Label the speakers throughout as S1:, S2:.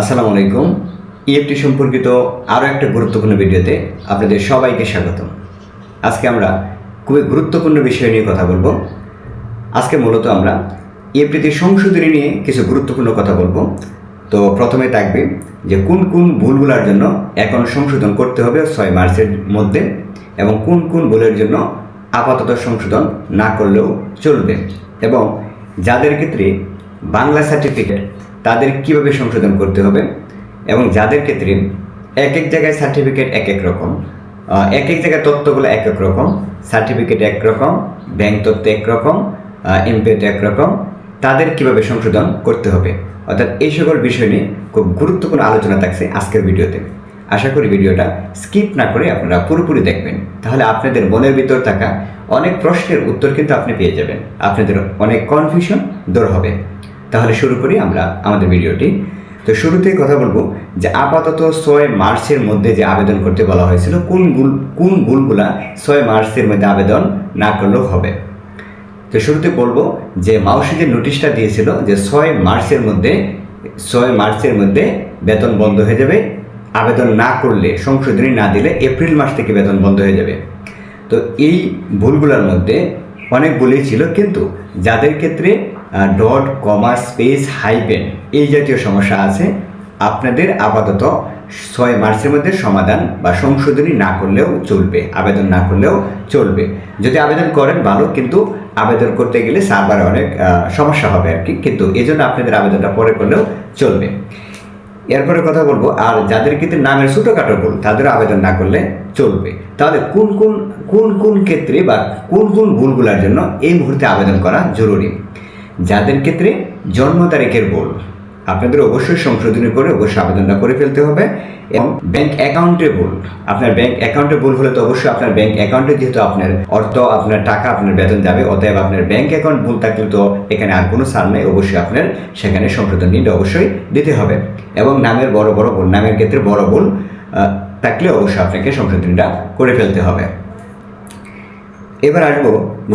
S1: আসসালামু আলাইকুম। ইএফটি সম্পর্কিত আরও একটা গুরুত্বপূর্ণ ভিডিওতে আপনাদের সবাইকে স্বাগতম। আজকে আমরা খুবই গুরুত্বপূর্ণ বিষয় নিয়ে কথা বলব। আজকে মূলত আমরা ইএফটিতে সংশোধনী নিয়ে কিছু গুরুত্বপূর্ণ কথা বলব। তো প্রথমে থাকবে যে কোন কোন ভুলগুলোর জন্য এখন সংশোধন করতে হবে ছয় মার্চের মধ্যে এবং কোন কোন ভুলের জন্য আপাতত সংশোধন না করলেও চলবে। এবং যাদের ক্ষেত্রে বাংলা সার্টিফিকেট তাদের কীভাবে সংশোধন করতে হবে এবং যাদের ক্ষেত্রে এক এক জায়গায় সার্টিফিকেট এক এক রকম এক এক জায়গায় তথ্যগুলো এক এক রকম সার্টিফিকেট এক রকম ব্যাংক তথ্য এক রকম এমপিওতে এক রকম, তাদের কীভাবে সংশোধন করতে হবে? অর্থাৎ এই সকল বিষয় নিয়ে খুব গুরুত্বপূর্ণ আলোচনা থাকছে আজকের ভিডিওতে। আশা করি ভিডিওটা স্কিপ না করে আপনারা পুরোপুরি দেখবেন। তাহলে আপনাদের মনের ভিতর থাকা অনেক প্রশ্নের উত্তর কিন্তু আপনি পেয়ে যাবেন। আপনাদের অনেক কনফিউশন দূর হবে। তাহলে শুরু করি আমরা আমাদের ভিডিওটি। তো শুরুতেই কথা বলব যে আপাতত ছয় মার্চের মধ্যে যে আবেদন করতে বলা হয়েছিল, কোন গুল, কোন ভুলগুলা ছয় মার্চের মধ্যে আবেদন না করলেও হবে। তো শুরুতে বলব যে মাউসি যে নোটিশটা দিয়েছিল যে ছয় মার্চের মধ্যে, ছয় মার্চের মধ্যে বেতন বন্ধ হয়ে যাবে, আবেদন না করলে, সংশোধনী না দিলে এপ্রিল মাস থেকে বেতন বন্ধ হয়ে যাবে। তো এই ভুলগুলোর মধ্যে অনেক ভুলই ছিল, কিন্তু যাদের ক্ষেত্রে ডট কমা স্পেস হাইপেন এই জাতীয় সমস্যা আছে। আপনাদের আপাতত ছয় মার্চের মধ্যে সমাধান বা সংশোধনী না করলেও চলবে, আবেদন না করলেও চলবে। যদি আবেদন করেন, ভালো, কিন্তু আবেদন করতে গেলে সার্ভারে অনেক সমস্যা হবে আর কি। কিন্তু এই জন্য আপনাদের আবেদনটা পরে করলেও চলবে। এরপরে কথা বলব, আর যাদের কিন্তু নামের ছোটোখাটো ভুল, তাদের আবেদন না করলে চলবে। তাহলে কোন কোন কোন কোন ক্ষেত্রে বা কোন কোন ভুলগুলোর জন্য এই মুহূর্তে আবেদন করা জরুরি? যাদের ক্ষেত্রে জন্ম তারিখের ভুল, আপনাদের অবশ্যই সংশোধনী করে অবশ্যই আবেদনটা করে ফেলতে হবে এবং ব্যাংক অ্যাকাউন্টে ভুল। আপনার ব্যাংক অ্যাকাউন্টে ভুল হলে তো অবশ্যই আপনার ব্যাংক অ্যাকাউন্টে যেহেতু আপনার অর্থ, আপনার টাকা, আপনার বেতন যাবে, অতএব আপনার ব্যাংক অ্যাকাউন্ট ভুল থাকলে তো এখানে আর কোনো সার নেই, অবশ্যই আপনার সেখানে সংশোধনীটা অবশ্যই দিতে হবে। এবং নামের বড় বড় ভুল নামের ক্ষেত্রে বড় ভুল থাকলে অবশ্যই আপনাকে সংশোধনীটা করে ফেলতে হবে। এবার আসব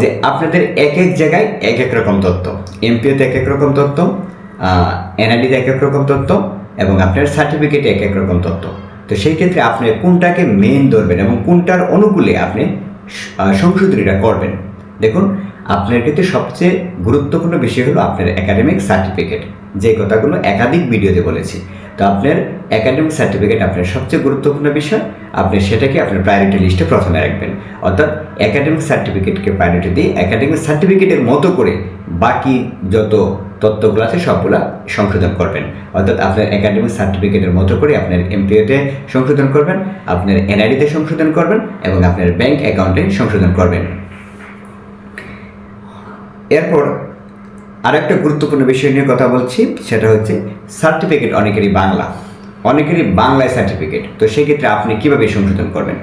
S1: যে আপনাদের এক এক জায়গায় এক এক রকম তথ্য এমপিওতে এক এক রকম তথ্য এনআইডিতে এক এক রকম তথ্য এবং আপনার সার্টিফিকেটে এক এক রকম তথ্য তো সেই ক্ষেত্রে আপনি কোনটাকে মেন ধরবেন এবং কোনটার অনুকূলে আপনি সংশোধনীটা করবেন। দেখুন, আপনার ক্ষেত্রে সবচেয়ে গুরুত্বপূর্ণ বিষয় হলো আপনার একাডেমিক সার্টিফিকেট যে কথাগুলো একাধিক ভিডিওতে বলেছি। তো আপনার একাডেমিক সার্টিফিকেট আপনার সবচেয়ে গুরুত্বপূর্ণ বিষয়, আপনি সেটাকে আপনার প্রায়োরিটি লিস্টে প্রথমে রাখবেন। অর্থাৎ একাডেমিক সার্টিফিকেটকে প্রায়োরিটি দিয়ে একাডেমিক সার্টিফিকেটের মতো করে বাকি যত তত্ত্বগুলো আছে সবগুলা সংশোধন করবেন। অর্থাৎ আপনার একাডেমিক সার্টিফিকেটের মতো করে আপনার এমপিওতে সংশোধন করবেন, আপনার এনআইডিতে সংশোধন করবেন এবং আপনার ব্যাংক অ্যাকাউন্টে সংশোধন করবেন। এরপর আরেকটা গুরুত্বপূর্ণ বিষয় নিয়ে কথা বলছি, সেটা হচ্ছে সার্টিফিকেট অনেকেরই বাংলা। অনেকেরই বাংলায় সার্টিফিকেট তো সেক্ষেত্রে আপনি কীভাবে সংশোধন করবেন?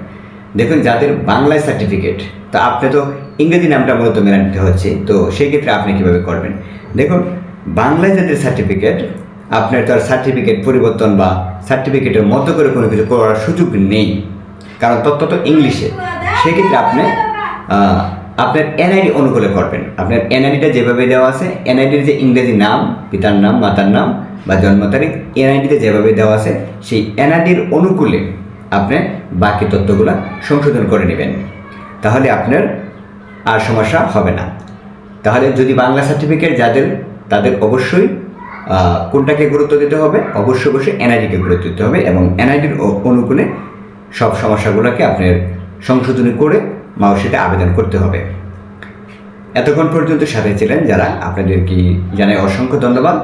S1: দেখুন, যাদের বাংলায় সার্টিফিকেট তো আপনি তো ইংরেজি নামটা মূলত মেনে নিতে হচ্ছে, তো সেই ক্ষেত্রে আপনি কীভাবে করবেন? দেখুন, বাংলায় যাদের সার্টিফিকেট আপনার তো আর সার্টিফিকেট পরিবর্তন বা সার্টিফিকেটের মতো করে কোনো কিছু করার সুযোগ নেই। কারণ তথ্য তো ইংলিশে। সেক্ষেত্রে আপনি আপনার এনআইডি অনুকূলে করবেন আপনার এনআইডিটা যেভাবে দেওয়া আছে এনআইডির যে ইংরেজি নাম, পিতার নাম, মাতার নাম বা জন্ম তারিখ এনআইডিতে যেভাবে দেওয়া আছে, সেই এনআইডির অনুকূলে আপনি বাকি তথ্যগুলো সংশোধন করে নেবেন। তাহলে আপনার আর সমস্যা হবে না। তাহলে যদি বাংলা সার্টিফিকেট যাদের, তাদের অবশ্যই কোনটাকে গুরুত্ব দিতে হবে? অবশ্যই অবশ্যই এনআইডিকে গুরুত্ব দিতে হবে এবং এনআইডির অনুকূলে সব সমস্যাগুলোকে আপনার সংশোধনী করে মাউসিতে আবেদন করতে হবে। এতক্ষণ পর্যন্ত সাথে ছিলেন যারা আপনাদের কি জানাই অসংখ্য ধন্যবাদ।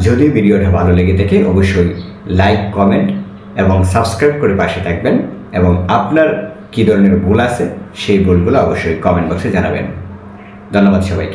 S1: যদি ভিডিওটা ভালো লেগে থাকে, অবশ্যই লাইক, কমেন্ট এবং সাবস্ক্রাইব করে পাশে থাকবেন এবং আপনার কী ধরনের ভুল আছে, সেই ভুলগুলো অবশ্যই কমেন্ট বক্সে জানাবেন। ধন্যবাদ সবাইকে।